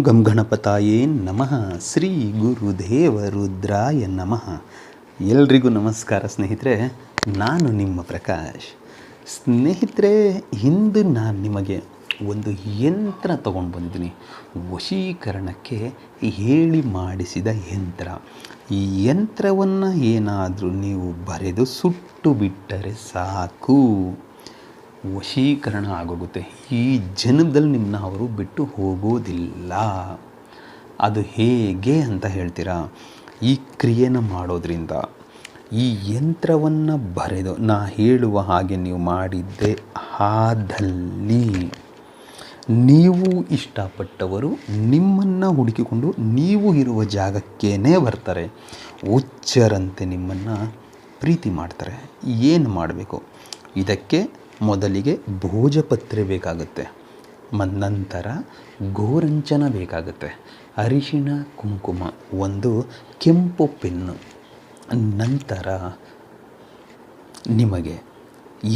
ಗಂ ಗಣಪತಾಯೇ ನಮಃ. ಶ್ರೀ ಗುರುದೇವ ರುದ್ರಾಯ ನಮಃ. ಎಲ್ರಿಗೂ ನಮಸ್ಕಾರ ಸ್ನೇಹಿತರೆ, ನಾನು ನಿಮ್ಮ ಪ್ರಕಾಶ್. ಸ್ನೇಹಿತರೆ ಹಿಂದೆ ನಾನು ನಿಮಗೆ ಒಂದು ಯಂತ್ರ ತಗೊಂಡು ಬಂದಿದ್ದೀನಿ ವಶೀಕರಣಕ್ಕೆ ಹೇಳಿ ಮಾಡಿಸಿದ ಯಂತ್ರ. ಈ ಯಂತ್ರವನ್ನು ಏನಾದರೂ ನೀವು ಬರೆದು ಸುಟ್ಟು ಬಿಟ್ಟರೆ ಸಾಕು. ವಶೀಕರಣ ಆಗೋಗುತ್ತೆ. ಈ ಜನ್ಮದಲ್ಲಿ ನಿಮ್ಮನ್ನ ಅವರು ಬಿಟ್ಟು ಹೋಗೋದಿಲ್ಲ. ಅದು ಹೇಗೆ ಅಂತ ಹೇಳ್ತೀರಾ? ಈ ಕ್ರಿಯೆನ ಮಾಡೋದ್ರಿಂದ, ಈ ಯಂತ್ರವನ್ನು ಬರೆದು, ನಾ ಹೇಳುವ ಹಾಗೆ ನೀವು ಮಾಡಿದ್ದೆ ಆದಲ್ಲಿ ನೀವು ಇಷ್ಟಪಟ್ಟವರು ನಿಮ್ಮನ್ನು ಹುಡುಕಿಕೊಂಡು ನೀವು ಇರುವ ಜಾಗಕ್ಕೇ ಬರ್ತಾರೆ. ಹುಚ್ಚರಂತೆ ನಿಮ್ಮನ್ನು ಪ್ರೀತಿ ಮಾಡ್ತಾರೆ. ಏನು ಮಾಡಬೇಕು? ಇದಕ್ಕೆ ಮೊದಲಿಗೆ ಭೋಜಪತ್ರೆ ಬೇಕಾಗುತ್ತೆ. ನಂತರ ಗೋರಂಚನ ಬೇಕಾಗುತ್ತೆ. ಅರಿಶಿಣ, ಕುಂಕುಮ, ಒಂದು ಕೆಂಪು ಪೆನ್ನು. ನಂತರ ನಿಮಗೆ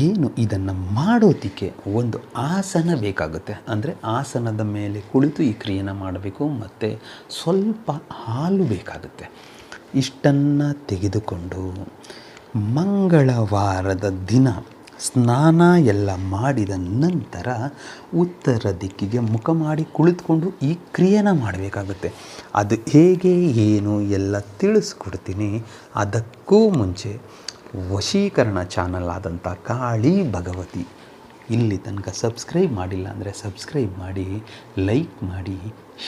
ಏನು ಇದನ್ನು ಮಾಡೋದಕ್ಕೆ ಒಂದು ಆಸನ ಬೇಕಾಗುತ್ತೆ. ಅಂದರೆ ಆಸನದ ಮೇಲೆ ಕುಳಿತು ಈ ಕ್ರಿಯೆನ ಮಾಡಬೇಕು, ಮತ್ತು ಸ್ವಲ್ಪ ಹಾಲು ಬೇಕಾಗುತ್ತೆ. ಇಷ್ಟನ್ನು ತೆಗೆದುಕೊಂಡು ಮಂಗಳವಾರದ ದಿನ ಸ್ನಾನ ಎಲ್ಲ ಮಾಡಿದ ನಂತರ ಉತ್ತರ ದಿಕ್ಕಿಗೆ ಮುಖ ಮಾಡಿ ಕುಳಿತುಕೊಂಡು ಈ ಕ್ರಿಯೆನ ಮಾಡಬೇಕಾಗುತ್ತೆ. ಅದು ಹೇಗೆ, ಏನು ಎಲ್ಲ ತಿಳಿಸ್ಕೊಡ್ತೀನಿ. ಅದಕ್ಕೂ ಮುಂಚೆ ವಶೀಕರಣ ಚಾನಲ್ ಆದಂಥ ಕಾಳಿ ಭಗವತಿ. ಇಲ್ಲಿ ತನಕ ಸಬ್ಸ್ಕ್ರೈಬ್ ಮಾಡಿಲ್ಲ ಅಂದರೆ ಸಬ್ಸ್ಕ್ರೈಬ್ ಮಾಡಿ, ಲೈಕ್ ಮಾಡಿ,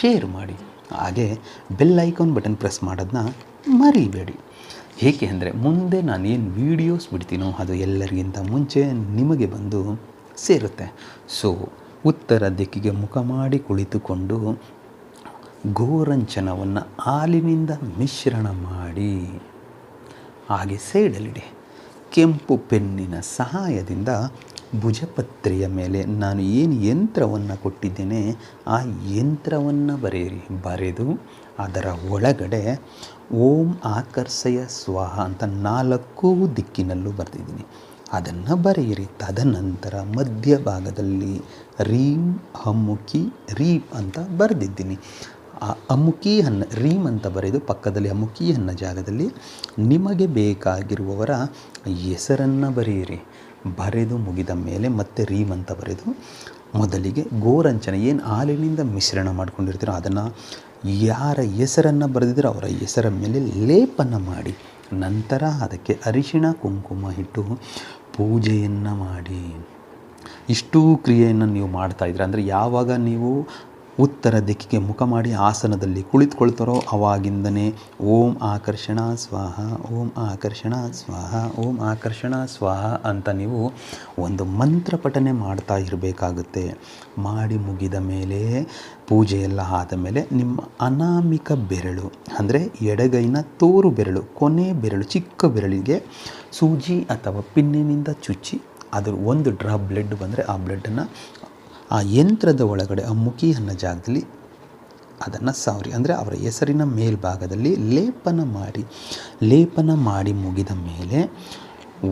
ಶೇರ್ ಮಾಡಿ. ಹಾಗೆ ಬೆಲ್ ಐಕಾನ್ ಬಟನ್ ಪ್ರೆಸ್ ಮಾಡೋದನ್ನ ಮರಿಬೇಡಿ. ಏಕೆ ಅಂದರೆ ಮುಂದೆ ನಾನೇನು ವೀಡಿಯೋಸ್ ಬಿಡ್ತೀನೋ ಅದು ಎಲ್ಲರಿಗಿಂತ ಮುಂಚೆ ನಿಮಗೆ ಬಂದು ಸೇರುತ್ತೆ. ಸೊ ಉತ್ತರ ದಿಕ್ಕಿಗೆ ಮುಖ ಮಾಡಿ ಕುಳಿತುಕೊಂಡು ಗೋರಂಚನವನ್ನು ಹಾಲಿನಿಂದ ಮಿಶ್ರಣ ಮಾಡಿ ಹಾಗೆ ಸೈಡಲ್ಲಿಡಿ ಕೆಂಪು ಪೆನ್ನಿನ ಸಹಾಯದಿಂದ ಭುಜಪತ್ರೆಯ ಮೇಲೆ ನಾನು ಏನು ಯಂತ್ರವನ್ನು ಕೊಟ್ಟಿದ್ದೇನೆ, ಆ ಯಂತ್ರವನ್ನು ಬರೆಯಿರಿ. ಬರೆದು ಅದರ ಒಳಗಡೆ ಓಂ ಆಕರ್ಷಯ ಸ್ವಾಹ ಅಂತ ನಾಲ್ಕು ದಿಕ್ಕಿನಲ್ಲೂ ಬರೆದಿದ್ದೀನಿ. ಅದನ್ನು ಬರೆಯಿರಿ. ತದನಂತರ ಮಧ್ಯಭಾಗದಲ್ಲಿ ರೀಂ ಹಮ್ಮುಖಿ ರೀಪ್ ಅಂತ ಬರೆದಿದ್ದೀನಿ. ಆ ಅಮುಕಿ ಅನ್ನ ರೀಮ್ ಅಂತ ಬರೆದು ಪಕ್ಕದಲ್ಲಿ ಅಮುಕಿ ಅನ್ನೋ ಜಾಗದಲ್ಲಿ ನಿಮಗೆ ಬೇಕಾಗಿರುವವರ ಹೆಸರನ್ನು ಬರೆಯಿರಿ. ಬರೆದು ಮುಗಿದ ಮೇಲೆ ಮತ್ತೆ ರೀಮ್ ಅಂತ ಬರೆದು ಮೊದಲಿಗೆ ಗೋರಂಚನ ಏನು ಹಾಲಿನಿಂದ ಮಿಶ್ರಣ ಮಾಡ್ಕೊಂಡಿರ್ತೀರೋ ಅದನ್ನು ಯಾರ ಹೆಸರನ್ನು ಬರೆದಿದ್ರೋ ಅವರ ಹೆಸರ ಮೇಲೆ ಲೇಪನ ಮಾಡಿ ನಂತರ ಅದಕ್ಕೆ ಅರಿಶಿಣ, ಕುಂಕುಮ ಇಟ್ಟು ಪೂಜೆಯನ್ನು ಮಾಡಿ. ಇಷ್ಟೂ ಕ್ರಿಯೆಯನ್ನು ನೀವು ಮಾಡ್ತಾಯಿದ್ರೆ ಅಂದರೆ ಯಾವಾಗ ನೀವು ಉತ್ತರ ದಿಕ್ಕಿಗೆ ಮುಖ ಮಾಡಿ ಆಸನದಲ್ಲಿ ಕುಳಿತುಕೊಳ್ತಾರೋ ಅವಾಗಿಂದನೇ, ಓಂ ಆಕರ್ಷಣ ಸ್ವಾಹ, ಓಂ ಆಕರ್ಷಣ ಸ್ವಾಹ, ಓಂ ಆಕರ್ಷಣ ಸ್ವಾಹ ಅಂತ ನೀವು ಒಂದು ಮಂತ್ರ ಪಠನೆ ಮಾಡ್ತಾ ಇರಬೇಕಾಗುತ್ತೆ. ಮಾಡಿ ಮುಗಿದ ಮೇಲೆ ಪೂಜೆಯೆಲ್ಲ ಆದ ಮೇಲೆ ನಿಮ್ಮ ಅನಾಮಿಕ ಬೆರಳು, ಅಂದರೆ ಎಡಗೈನ ತೋರು ಬೆರಳು, ಕೊನೆ ಬೆರಳು, ಚಿಕ್ಕ ಬೆರಳಿಗೆ ಸೂಜಿ ಅಥವಾ ಪಿನ್ನಿನಿಂದ ಚುಚ್ಚಿ, ಅದರ ಒಂದು ಡ್ರಾಪ್ ಬ್ಲಡ್ ಬಂದರೆ ಆ ಬ್ಲಡ್ಡನ್ನು ಆ ಯಂತ್ರದ ಒಳಗಡೆ, ಆ ಮುಖಿ ಅನ್ನೋ ಜಾಗದಲ್ಲಿ ಅದನ್ನು ಸಾವ್ರಿ. ಅಂದರೆ ಅವರ ಹೆಸರಿನ ಮೇಲ್ಭಾಗದಲ್ಲಿ ಲೇಪನ ಮಾಡಿ ಲೇಪನ ಮಾಡಿ ಮುಗಿದ ಮೇಲೆ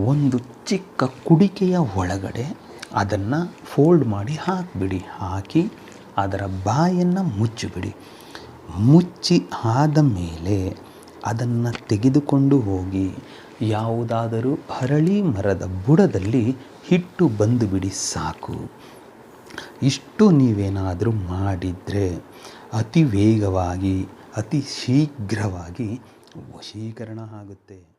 ಒಂದು ಚಿಕ್ಕ ಕುಡಿಕೆಯ ಒಳಗಡೆ ಅದನ್ನು ಫೋಲ್ಡ್ ಮಾಡಿ ಹಾಕಿಬಿಡಿ. ಹಾಕಿ ಅದರ ಬಾಯನ್ನು ಮುಚ್ಚಿಬಿಡಿ. ಮುಚ್ಚಿ ಆದ ಮೇಲೆ ಅದನ್ನು ತೆಗೆದುಕೊಂಡು ಹೋಗಿ ಯಾವುದಾದರೂ ಹರಳಿ ಮರದ ಬುಡದಲ್ಲಿ ಹಿಟ್ಟು ಬಂದು ಬಿಡಿ ಸಾಕು. ಇಷ್ಟು ನೀವೇನಾದರೂ ಮಾಡಿದರೆ ಅತಿ ವೇಗವಾಗಿ ಅತಿ ಶೀಘ್ರವಾಗಿ ವಶೀಕರಣ ಆಗುತ್ತೆ.